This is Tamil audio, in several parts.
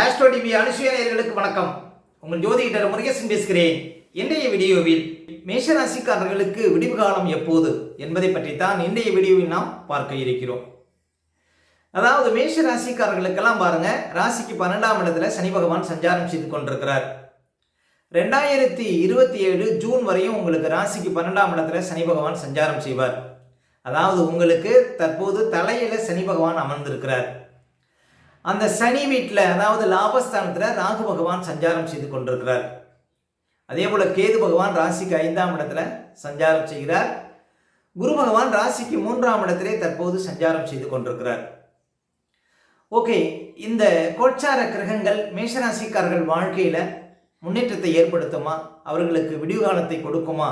ஆஸ்ட்ரோ டிவி அனுசுயர்களுக்கு வணக்கம். உங்கள் ஜோதிடர் முருகேசன் பேசுகிறேன். இன்றைய வீடியோவில் மேஷ ராசிக்காரர்களுக்கு விடிவு காலம் எப்போது என்பதை பற்றித்தான் இன்றைய வீடியோவில் நாம் பார்க்க இருக்கிறோம். அதாவது மேஷ ராசிக்காரர்களுக்கெல்லாம் பாருங்க ராசிக்கு பன்னெண்டாம் இடத்துல சனி பகவான் சஞ்சாரம் செய்து கொண்டிருக்கிறார். ரெண்டாயிரத்தி இருபத்தி ஏழு ஜூன் வரையும் உங்களுக்கு ராசிக்கு பன்னெண்டாம் இடத்துல சனி பகவான் சஞ்சாரம் செய்வார். அதாவது உங்களுக்கு தற்போது தலையில சனி பகவான் அமர்ந்திருக்கிறார். அந்த சனி வீட்டில் அதாவது லாபஸ்தானத்தில் ராகு பகவான் சஞ்சாரம் செய்து கொண்டிருக்கிறார். அதே போல் கேது பகவான் ராசிக்கு ஐந்தாம் இடத்துல சஞ்சாரம் செய்கிறார். குரு பகவான் ராசிக்கு மூன்றாம் இடத்திலே தற்போது சஞ்சாரம் செய்து கொண்டிருக்கிறார். ஓகே இந்த கோட்சார கிரகங்கள் மேஷராசிக்காரர்கள் வாழ்க்கையில் முன்னேற்றத்தை ஏற்படுத்துமா? அவர்களுக்கு விடிவு காலத்தை கொடுக்குமா?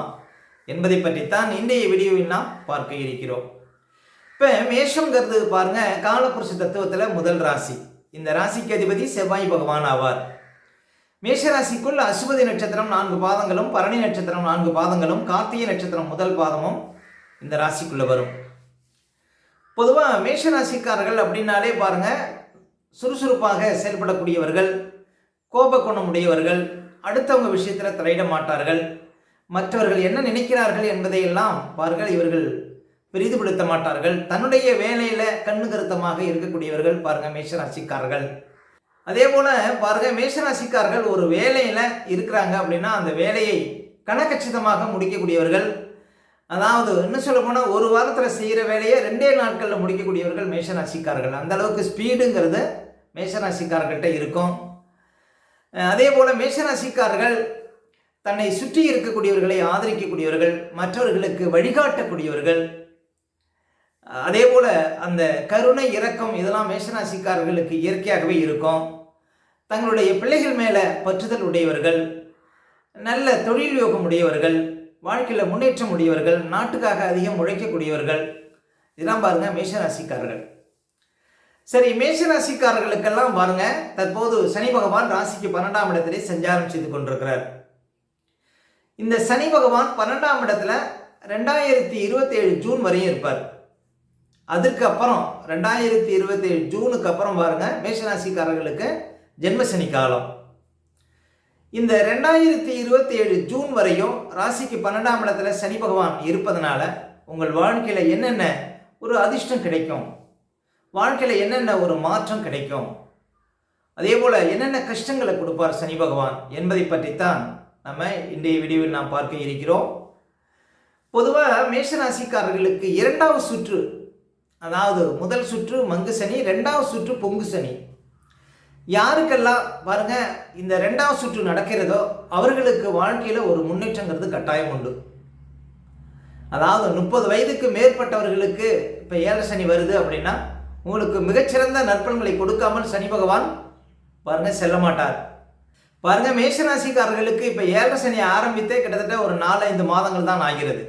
என்பதை பற்றித்தான் இன்றைய வீடியோவில் நாம் பார்க்க இருக்கிறோம். இப்போ மேஷங்கிறது பாருங்க காலப்புருஷ தத்துவத்தில் முதல் ராசி. இந்த ராசிக்கு அதிபதி செவ்வாய் பகவான் ஆவார். மேஷராசிக்குள் அசுபதி நட்சத்திரம் நான்கு பாதங்களும் பரணி நட்சத்திரம் நான்கு பாதங்களும் கார்த்திகை நட்சத்திரம் முதல் பாதமும் இந்த ராசிக்குள்ள வரும். பொதுவாக மேஷ ராசிக்காரர்கள் அப்படின்னாலே பாருங்க சுறுசுறுப்பாக செயல்படக்கூடியவர்கள் கோபக்குணம் உடையவர்கள் அடுத்தவங்க விஷயத்தில் தலையிட மாட்டார்கள். மற்றவர்கள் என்ன நினைக்கிறார்கள் என்பதையெல்லாம் பாருங்கள் இவர்கள் பெரிதுபடுத்த மாட்டார்கள் தன்னுடைய வேலையில கண்ணு கருத்தமாக இருக்கக்கூடியவர்கள் பாருங்க மேஷராசிக்காரர்கள். அதே போல பாருங்க மேஷராசிக்காரர்கள் ஒரு வேலையில இருக்கிறாங்க அப்படின்னா அந்த வேலையை கணக்கச்சிதமாக முடிக்கக்கூடியவர்கள். அதாவது என்ன சொல்ல போனால் ஒரு வாரத்தில் செய்கிற வேலையை ரெண்டே நாட்களில் முடிக்கக்கூடியவர்கள் மேஷராசிக்காரர்கள். அந்த அளவுக்கு ஸ்பீடுங்கிறது மேஷராசிக்காரர்கள்ட்ட இருக்கும். அதே போல மேஷராசிக்காரர்கள் தன்னை சுற்றி இருக்கக்கூடியவர்களை ஆதரிக்கக்கூடியவர்கள் மற்றவர்களுக்கு வழிகாட்டக்கூடியவர்கள். அதே போல் அந்த கருணை இரக்கம் இதெல்லாம் மேஷராசிக்காரர்களுக்கு இயற்கையாகவே இருக்கும். தங்களுடைய பிள்ளைகள் மேலே பற்றுதல் உடையவர்கள் நல்ல தொழில் யோகம் உடையவர்கள் வாழ்க்கையில் முன்னேற்றம் உடையவர்கள் நாட்டுக்காக அதிகம் உழைக்கக்கூடியவர்கள். இதெல்லாம் பாருங்கள் மேஷராசிக்காரர்கள். சரி மேஷராசிக்காரர்களுக்கெல்லாம் பாருங்கள் தற்போது சனி பகவான் ராசிக்கு பன்னெண்டாம் இடத்திலே சஞ்சாரம் செய்து கொண்டிருக்கிறார். இந்த சனி பகவான் பன்னெண்டாம் இடத்துல ரெண்டாயிரத்தி இருபத்தேழு ஜூன் வரையும் இருப்பார். அதுக்கப்புறம் ரெண்டாயிரத்தி இருபத்தி ஏழு ஜூனுக்கு அப்புறம் பாருங்க மேஷராசிக்காரர்களுக்கு ஜென்மசனி காலம். இந்த ரெண்டாயிரத்தி இருபத்தி ஏழு ஜூன் வரையும் ராசிக்கு பன்னெண்டாம் இடத்துல சனி பகவான் இருப்பதனால உங்கள் வாழ்க்கையில் என்னென்ன ஒரு அதிர்ஷ்டம் கிடைக்கும்? வாழ்க்கையில் என்னென்ன ஒரு மாற்றம் கிடைக்கும்? அதே போல் என்னென்ன கஷ்டங்களை கொடுப்பார் சனி பகவான் என்பதை பற்றித்தான் நம்ம இன்றைய வீடியோவில் நாம் பார்க்க இருக்கிறோம். பொதுவாக மேஷராசிக்காரர்களுக்கு இரண்டாவது சுற்று அதாவது முதல் சுற்று மங்கு சனி ரெண்டாவது சுற்று பொங்கு சனி. யாருக்கெல்லாம் பாருங்க இந்த ரெண்டாவது சுற்று நடக்கிறதோ அவர்களுக்கு வாழ்க்கையில் ஒரு முன்னேற்றங்கிறது கட்டாயம் உண்டு. அதாவது முப்பது வயதுக்கு மேற்பட்டவர்களுக்கு இப்போ ஏழரை சனி வருது அப்படின்னா உங்களுக்கு மிகச்சிறந்த நற்பலன்களை கொடுக்காமல் சனி பகவான் பாருங்க செல்ல மாட்டார். பாருங்க மேஷராசிக்காரர்களுக்கு இப்போ ஏழரை சனி ஆரம்பித்தே கிட்டத்தட்ட ஒரு நாலு ஐந்து மாதங்கள் தான் ஆகிறது.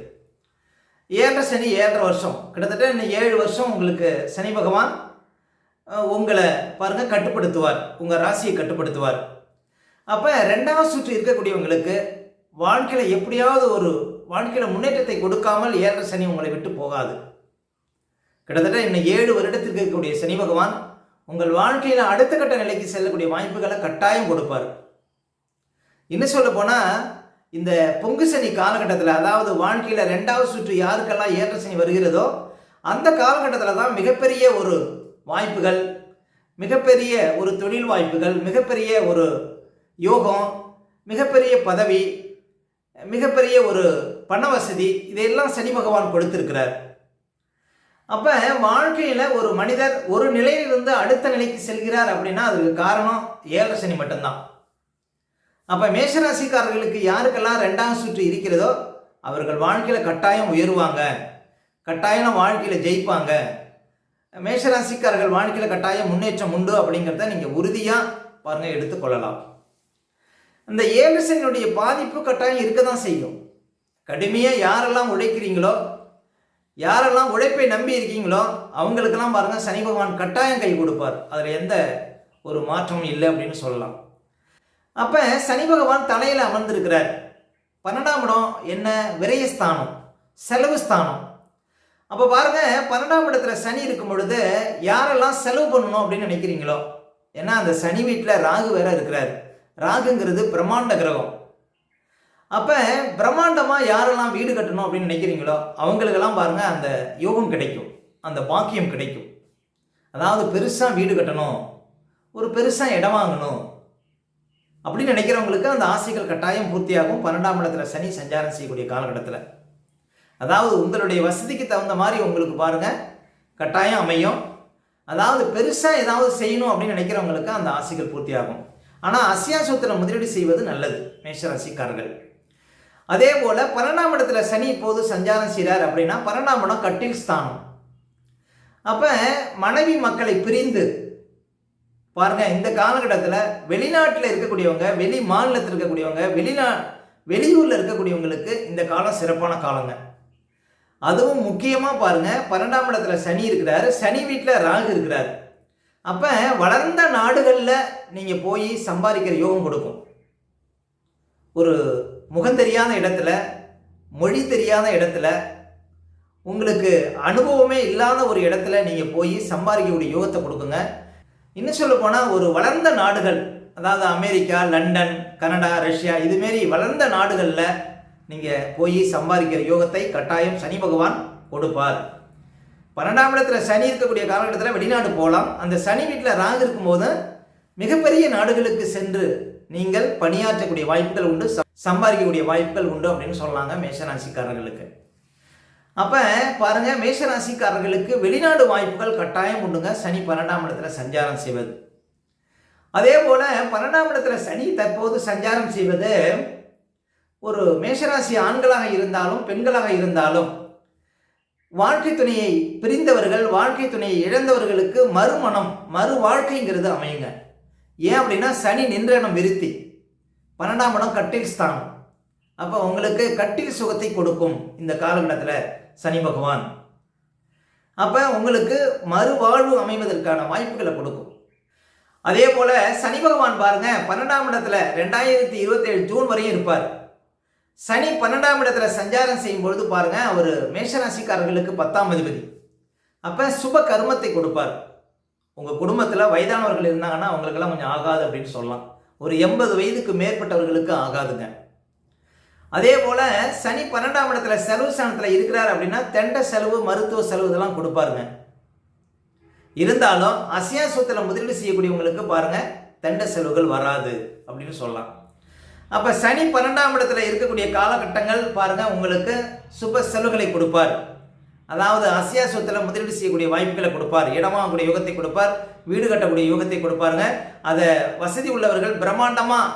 ஏழரை சனி ஏழரை வருஷம். கிட்டத்தட்ட இன்னும் ஏழு வருஷம் உங்களுக்கு சனி பகவான் உங்களை பாருங்க கட்டுப்படுத்துவார். உங்கள் ராசியை கட்டுப்படுத்துவார். அப்போ ரெண்டாவது சுற்று இருக்கக்கூடியவங்களுக்கு வாழ்க்கையில் எப்படியாவது ஒரு வாழ்க்கையில் முன்னேற்றத்தை கொடுக்காமல் ஏழரை சனி உங்களை விட்டு போகாது. கிட்டத்தட்ட இன்னும் ஏழு வருடத்திற்கு இருக்கக்கூடிய சனி பகவான் உங்கள் வாழ்க்கையில் அடுத்த கட்ட நிலைக்கு செல்லக்கூடிய வாய்ப்புகளை கட்டாயம் கொடுப்பார். இன்னும் சொல்ல போனால் இந்த பொங்கு சனி காலகட்டத்தில் அதாவது வாழ்க்கையில் ரெண்டாவது சுற்று யாருக்கெல்லாம் ஏற்ற சனி வருகிறதோ அந்த காலகட்டத்தில் தான் மிகப்பெரிய ஒரு வாய்ப்புகள் மிகப்பெரிய ஒரு தொழில் வாய்ப்புகள் மிகப்பெரிய ஒரு யோகம் மிகப்பெரிய பதவி மிகப்பெரிய ஒரு பண வசதி இதையெல்லாம் சனி பகவான் கொடுத்திருக்கிறார். அப்போ வாழ்க்கையில் ஒரு மனிதர் ஒரு நிலையிலிருந்து அடுத்த நிலைக்கு செல்கிறார் அப்படின்னா அதுக்கு காரணம் ஏழரை சனி மட்டும்தான். அப்போ மேஷராசிக்காரர்களுக்கு யாருக்கெல்லாம் ரெண்டாம் சுற்று இருக்கிறதோ அவர்கள் வாழ்க்கையில் கட்டாயம் உயருவாங்க. கட்டாயம் வாழ்க்கையில் ஜெயிப்பாங்க. மேஷராசிக்காரர்கள் வாழ்க்கையில் கட்டாயம் முன்னேற்றம் உண்டு அப்படிங்கிறத நீங்கள் உறுதியாக பாருங்கள் எடுத்துக்கொள்ளலாம் இந்த ஏழு சனியுடைய பாதிப்பு கட்டாயம் இருக்க தான் செய்யும். கடுமையாக யாரெல்லாம் உழைக்கிறீங்களோ யாரெல்லாம் உழைப்பை நம்பி இருக்கீங்களோ அவங்களுக்கெல்லாம் பாருங்கள் சனி பகவான் கட்டாயம் கை கொடுப்பார். அதில் எந்த ஒரு மாற்றமும் இல்லை அப்படின்னு சொல்லலாம். அப்போ சனி பகவான் தலையில் அமர்ந்திருக்கிறார். பன்னெண்டாம் இடம் என்ன? விரயஸ்தானம் செலவு ஸ்தானம். அப்போ பாருங்க பன்னெண்டாம் இடத்துல சனி இருக்கும் பொழுது யாரெல்லாம் செலவு பண்ணணும் அப்படின்னு நினைக்கிறீங்களோ? ஏன்னா அந்த சனி வீட்டில் ராகு வேற இருக்கிறார். ராகுங்கிறது பிரம்மாண்ட கிரகம். அப்போ பிரம்மாண்டமாக யாரெல்லாம் வீடு கட்டணும் அப்படின்னு நினைக்கிறீங்களோ அவங்களுக்கெல்லாம் பாருங்க அந்த யோகம் கிடைக்கும். அந்த பாக்கியம் கிடைக்கும். அதாவது பெருசாக வீடு கட்டணும் ஒரு பெருசாக இடம் வாங்கணும் அப்படின்னு நினைக்கிறவங்களுக்கு அந்த ஆசைகள் கட்டாயம் பூர்த்தியாகும். பன்னெண்டாம் இடத்துல சனி சஞ்சாரம் செய்யக்கூடிய காலகட்டத்தில். அதாவது உங்களுடைய வசதிக்கு தகுந்த மாதிரி உங்களுக்கு பாருங்க கட்டாயம் அமையும். அதாவது பெருசாக ஏதாவது செய்யணும் அப்படின்னு நினைக்கிறவங்களுக்கு அந்த ஆசைகள் பூர்த்தியாகும். ஆனால் அசியாசத்தில் முதலீடு செய்வது நல்லது மேஷராசிக்காரர்கள் அதே போல் பன்னெண்டாம் இடத்துல சனி இப்போது சஞ்சாரம் செய்கிறார் அப்படின்னா பன்னெண்டாம் இடம் கட்டில் ஸ்தானம். அப்போ மனைவி மக்களை பிரிந்து பாருங்க இந்த காலகட்டத்தில் வெளிநாட்டில் இருக்கக்கூடியவங்க வெளி மாநிலத்தில் இருக்கக்கூடியவங்க வெளிநா வெளியூரில் இருக்கக்கூடியவங்களுக்கு இந்த காலம் சிறப்பான காலங்க. அதுவும் முக்கியமாக பாருங்க பன்னெண்டாம் இடத்துல சனி இருக்கிறாரு சனி வீட்டில் ராகு இருக்கிறார். அப்போ வளர்ந்த நாடுகளில் நீங்கள் போய் சம்பாதிக்கிற யோகம் கொடுக்கும். ஒரு முகம் தெரியாத இடத்துல மொழி தெரியாத இடத்துல உங்களுக்கு அனுபவமே இல்லாத ஒரு இடத்துல நீங்கள் போய் சம்பாதிக்கக்கூடிய யோகத்தை கொடுக்குங்க. இன்னும் சொல்ல போனால் ஒரு வளர்ந்த நாடுகள் அதாவது அமெரிக்கா லண்டன் கனடா ரஷ்யா இதுமாரி வளர்ந்த நாடுகளில் நீங்கள் போய் சம்பாதிக்கிற யோகத்தை கட்டாயம் சனி பகவான் கொடுப்பார். பன்னெண்டாம் இடத்துல சனி இருக்கக்கூடிய காலகட்டத்தில் வெளிநாடு போகலாம். அந்த சனி வீட்டில் ராகு இருக்கும்போது மிகப்பெரிய நாடுகளுக்கு சென்று நீங்கள் பணியாற்றக்கூடிய வாய்ப்புகள் உண்டு சம்பாதிக்கக்கூடிய வாய்ப்புகள் உண்டு அப்படின்னு சொல்லலாங்க மேஷராசிக்காரர்களுக்கு. அப்போ பாருங்க மேஷராசிக்காரர்களுக்கு வெளிநாடு வாய்ப்புகள் கட்டாயம் உண்டுங்க. சனி பன்னெண்டாம் இடத்துல சஞ்சாரம் செய்வது. அதே போல பன்னெண்டாம் இடத்துல சனி தற்போது சஞ்சாரம் செய்வது ஒரு மேஷராசி ஆண்களாக இருந்தாலும் பெண்களாக இருந்தாலும் வாழ்க்கை துணையை பிரிந்தவர்கள் வாழ்க்கை துணையை இழந்தவர்களுக்கு மறுமணம் மறு வாழ்க்கைங்கிறது அமையுங்க. ஏன் அப்படின்னா சனி நின்ற இடம் விருத்தி. பன்னெண்டாம் இடம் கட்டில் ஸ்தானம். அப்போ உங்களுக்கு கட்டில் சுகத்தை கொடுக்கும் இந்த காலகட்டத்தில். சனி பகவான். அப்போ உங்களுக்கு மறுவாழ்வு அமைவதற்கான வாய்ப்புகளை கொடுக்கும். அதே போல் சனி பகவான் பாருங்க பன்னெண்டாம் இடத்துல ரெண்டாயிரத்தி இருபத்தேழு ஜூன் வரையும் இருப்பார். சனி பன்னெண்டாம் இடத்துல சஞ்சாரம் செய்யும் பொழுது பாருங்க அவர் மேஷராசிக்காரர்களுக்கு பத்தாம் அதிபதி. அப்போ சுப கர்மத்தை கொடுப்பார். உங்கள் குடும்பத்தில் வயதானவர்கள் இருந்தாங்கன்னா அவங்களுக்கெல்லாம் கொஞ்சம் ஆகாது அப்படின்னு சொல்லலாம். ஒரு எண்பது வயதுக்கு மேற்பட்டவர்களுக்கு ஆகாதுங்க. அதே போல் சனி பன்னெண்டாம் இடத்துல செலவு ஸ்தானத்துல இருக்கிறார் அப்படின்னா தெண்ட செலவு மருத்துவ செலவு இதெல்லாம் கொடுப்பாருங்க. இருந்தாலும் அசியா சொத்துல முதலீடு செய்யக்கூடியவங்களுக்கு பாருங்கள் தெண்ட செலவுகள் வராது அப்படின்னு சொல்லலாம். அப்போ சனி பன்னெண்டாம் இடத்துல இருக்கக்கூடிய காலகட்டங்கள் பாருங்கள் உங்களுக்கு சுப செலவுகளை கொடுப்பார். அதாவது அசியா சொத்தில் முதலீடு செய்யக்கூடிய வாய்ப்புகளை கொடுப்பார். இடம் வாங்கக்கூடிய யோகத்தை கொடுப்பார் வீடு கட்டக்கூடிய யோகத்தை கொடுப்பாருங்க. அதை வசதி உள்ளவர்கள் பிரம்மாண்டமாக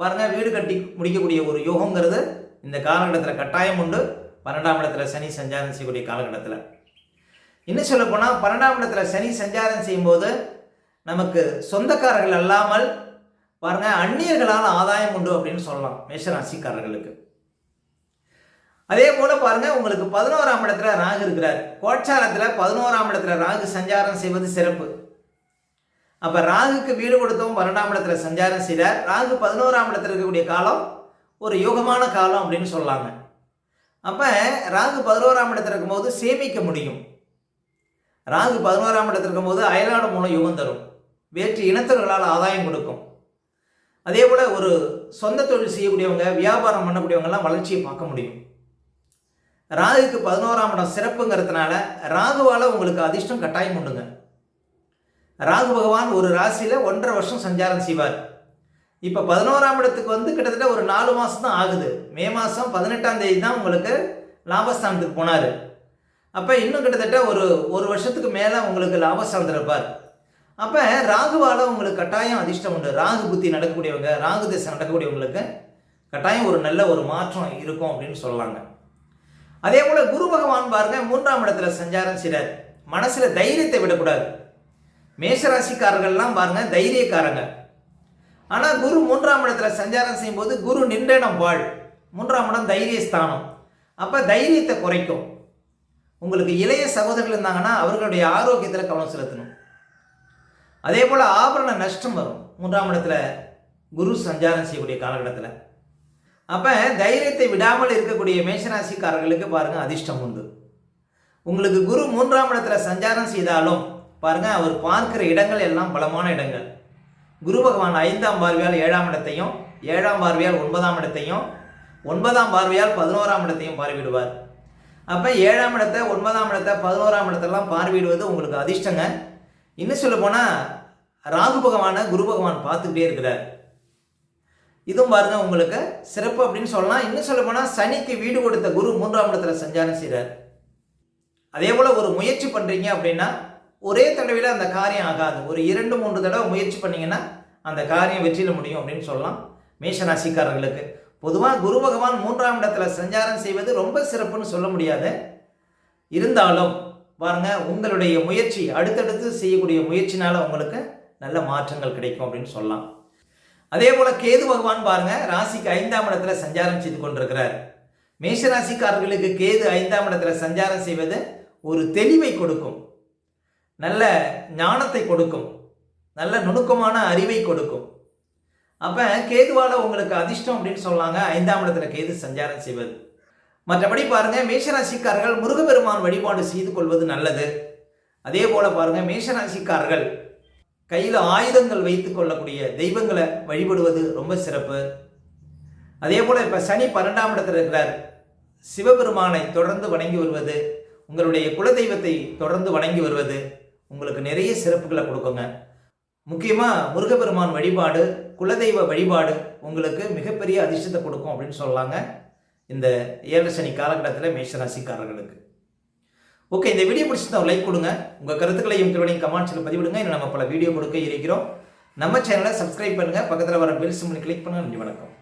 பாருங்க வீடு கட்டி முடிக்கக்கூடிய ஒரு யோகங்கிறது இந்த காலகட்டத்தில் கட்டாயம் உண்டு. பன்னெண்டாம் இடத்துல சனி சஞ்சாரம் செய்யக்கூடிய காலகட்டத்தில். இன்னும் சொல்லப்போனால் பன்னெண்டாம் இடத்துல சனி சஞ்சாரம் செய்யும்போது நமக்கு சொந்தக்காரர்கள் அல்லாமல் பாருங்க அந்நியர்களால் ஆதாயம் உண்டு அப்படின்னு சொல்லலாம் மேஷராசிக்காரர்களுக்கு. அதே போல பாருங்க உங்களுக்கு பதினோராம் இடத்துல ராகு இருக்கிறார். கோட்சாரத்தில் பதினோராம் இடத்துல ராகு சஞ்சாரம் செய்வது சிறப்பு. அப்ப ராகுக்கு வீடு கொடுத்தவும் பன்னெண்டாம் இடத்துல சஞ்சாரம் செய்கிறார் ராகு பதினோராம் இடத்துல இருக்கக்கூடிய காலம் ஒரு யோகமான காலம் அப்படின்னு சொல்லலாங்க அப்போ ராகு பதினோராம் இடத்துல இருக்கும்போது சேமிக்க முடியும். ராகு பதினோராம் இடத்துல இருக்கும்போது அயலாடு மூலம் யோகம் தரும். வேற்று இனத்தவர்களால் ஆதாயம் கொடுக்கும். அதே போல் ஒரு சொந்த தொழில் செய்யக்கூடியவங்க வியாபாரம் பண்ணக்கூடியவங்கெல்லாம் வளர்ச்சியை பார்க்க முடியும். ராகுக்கு பதினோராம் இடம் சிறப்புங்கிறதுனால ராகுவால் உங்களுக்கு அதிர்ஷ்டம் கட்டாயம் உண்டுங்க. ராகு பகவான் ஒரு ராசியில் ஒன்றரை வருஷம் சஞ்சாரம் செய்வார். இப்போ பதினோராம் இடத்துக்கு வந்து கிட்டத்தட்ட ஒரு நாலு மாதம் தான் ஆகுது. மே மாதம் பதினெட்டாம் தேதி தான் உங்களுக்கு லாபஸ்தானத்துக்கு போனார். அப்போ இன்னும் கிட்டத்தட்ட ஒரு ஒரு வருஷத்துக்கு மேலே உங்களுக்கு லாபஸ்தானம் திறப்பார் அப்போ ராகுவால் உங்களுக்கு கட்டாயம் அதிர்ஷ்டம் உண்டு. ராகு புத்தி நடக்கக்கூடியவங்க ராகு திசை நடக்கக்கூடியவங்களுக்கு கட்டாயம் ஒரு நல்ல ஒரு மாற்றம் இருக்கும் அப்படின்னு சொல்லலாங்க. அதே போல் குரு பகவான் பாருங்க மூன்றாம் இடத்துல சஞ்சாரம் செய்கிறார் மனசில் தைரியத்தை விடக்கூடாது. மேஷராசிக்காரர்கள்லாம் பாருங்க தைரியக்காரங்க. ஆனால் குரு மூன்றாம் இடத்துல சஞ்சாரம் செய்யும்போது குரு நின்றிடம் வாழ். மூன்றாம் இடம் தைரிய ஸ்தானம் அப்போ தைரியத்தை குறைக்கும். உங்களுக்கு இளைய சகோதரர்கள் இருந்தாங்கன்னா அவர்களுடைய ஆரோக்கியத்தில் கவனம் செலுத்தணும். அதே போல் ஆபரண நஷ்டம் வரும். மூன்றாம் இடத்துல குரு சஞ்சாரம் செய்யக்கூடிய காலகட்டத்தில். அப்போ தைரியத்தை விடாமல் இருக்கக்கூடிய மேஷராசிக்காரர்களுக்கு பாருங்கள் அதிர்ஷ்டம் உண்டு. உங்களுக்கு குரு மூன்றாம் இடத்துல சஞ்சாரம் செய்தாலும் பாருங்கள் அவர் பார்க்கிற இடங்கள் எல்லாம் பலமான இடங்கள். குரு பகவான் ஐந்தாம் பார்வையால் ஏழாம் இடத்தையும் ஏழாம் பார்வையால் ஒன்பதாம் இடத்தையும் ஒன்பதாம் பார்வையால் பதினோராம் இடத்தையும் பார்வையிடுவார். அப்போ ஏழாம் இடத்தை ஒன்பதாம் இடத்தை பதினோராம் இடத்தெல்லாம் பார்வையிடுவது உங்களுக்கு அதிர்ஷ்டங்க. இன்னும் சொல்ல போனால் ராகு பகவானை குரு பகவான் பார்த்துக்கிட்டே இருக்கிறார். இதுவும் பாருங்க உங்களுக்கு சிறப்பு அப்படின்னு சொல்லலாம். இன்னும் சொல்ல போனால் சனிக்கு வீடு கொடுத்த குரு மூன்றாம் இடத்துல சஞ்சாரம் செய்கிறார் அதே போல் ஒரு முயற்சி பண்ணுறீங்க அப்படின்னா ஒரே தடவையில் அந்த காரியம் ஆகாது. ஒரு இரண்டு மூன்று தடவை முயற்சி பண்ணிங்கன்னா அந்த காரியம் வெற்றியில் முடியும் அப்படின்னு சொல்லலாம். மேஷராசிக்காரர்களுக்கு பொதுவாக குரு பகவான் மூன்றாம் இடத்துல சஞ்சாரம் செய்வது ரொம்ப சிறப்புன்னு சொல்ல முடியாது. இருந்தாலும் பாருங்க உங்களுடைய முயற்சி அடுத்தடுத்து செய்யக்கூடிய முயற்சினால உங்களுக்கு நல்ல மாற்றங்கள் கிடைக்கும் அப்படின்னு சொல்லலாம். அதே போல கேது பகவான் பாருங்க ராசிக்கு ஐந்தாம் இடத்துல சஞ்சாரம் செய்து கொண்டிருக்கிறார். மேஷராசிக்காரர்களுக்கு கேது ஐந்தாம் இடத்துல சஞ்சாரம் செய்வது ஒரு தெளிவை கொடுக்கும். நல்ல ஞானத்தை கொடுக்கும். நல்ல நுணுக்கமான அறிவை கொடுக்கும். அப்போ கேதுவால் உங்களுக்கு அதிர்ஷ்டம் அப்படின்னு சொல்லாங்க. ஐந்தாம் இடத்துல கேது சஞ்சாரம் செய்வது. மற்றபடி பாருங்க மேஷராசிக்காரர்கள் முருகப்பெருமான் வழிபாடு செய்து கொள்வது நல்லது. அதே போல பாருங்க மேஷராசிக்காரர்கள் கையில் ஆயுதங்கள் வைத்து கொள்ளக்கூடிய தெய்வங்களை வழிபடுவது ரொம்ப சிறப்பு. அதே போல் இப்போ சனி பன்னெண்டாம் இடத்துல இருக்கிறார். சிவபெருமானை தொடர்ந்து வணங்கி வருவது உங்களுடைய குலதெய்வத்தை தொடர்ந்து வணங்கி வருவது உங்களுக்கு நிறைய சிறப்புகளை கொடுக்குங்க. முக்கியமாக முருகப்பெருமான் வழிபாடு குலதெய்வ வழிபாடு உங்களுக்கு மிகப்பெரிய அதிர்ஷ்டத்தை கொடுக்கும் அப்படின்னு சொல்லலாங்க இந்த ஏழு சனி காலகட்டத்தில் மேஷராசிக்காரர்களுக்கு. ஓகே இந்த வீடியோ பிடிச்சிருந்தா லைக் கொடுங்க. உங்கள் கருத்துக்களையும் கேள்வியும் கமெண்ட்ஸில் பதிவிடுங்க. இன்னும் நம்ம பல வீடியோ கொடுக்க இருக்கிறோம். நம்ம சேனலை சப்ஸ்கிரைப் பண்ணுங்கள் பக்கத்தில் வர பெல் சிம்னு கிளிக் பண்ணுங்கள் நன்றி வணக்கம்.